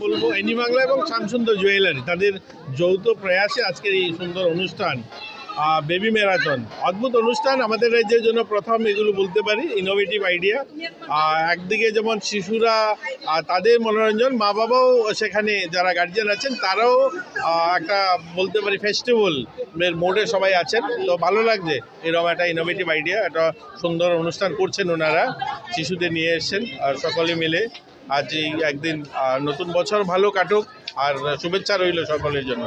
বলব এনি বাংলা এবং শামসুন্দর জুয়েলারি তাদের যৌথ প্রয়াসে আজকের এই সুন্দর অনুষ্ঠান। Baby marathon. অদ্ভুত অনুষ্ঠান, আমাদের রাজ্যের জন্য প্রথম এগুলো বলতে পারি ইনোভেটিভ আইডিয়া একদিকে যেমন শিশুরা তাদের মনোরঞ্জন, মা বাবাও সেখানে যারা গার্জিয়ান আছেন, তারাও একটা বলতে পারি ফেস্টিভ্যাল এর মোডে সবাই আছেন। তো ভালো লাগছে, এরকম একটা ইনোভেটিভ আইডিয়া একটা সুন্দর অনুষ্ঠান করছেন ওনারা, শিশুদের নিয়ে এসছেন, আর সকলে মিলে আজ এই একদিন নতুন বছর ভালো কাটুক, আর শুভেচ্ছা রইল সকলের জন্য।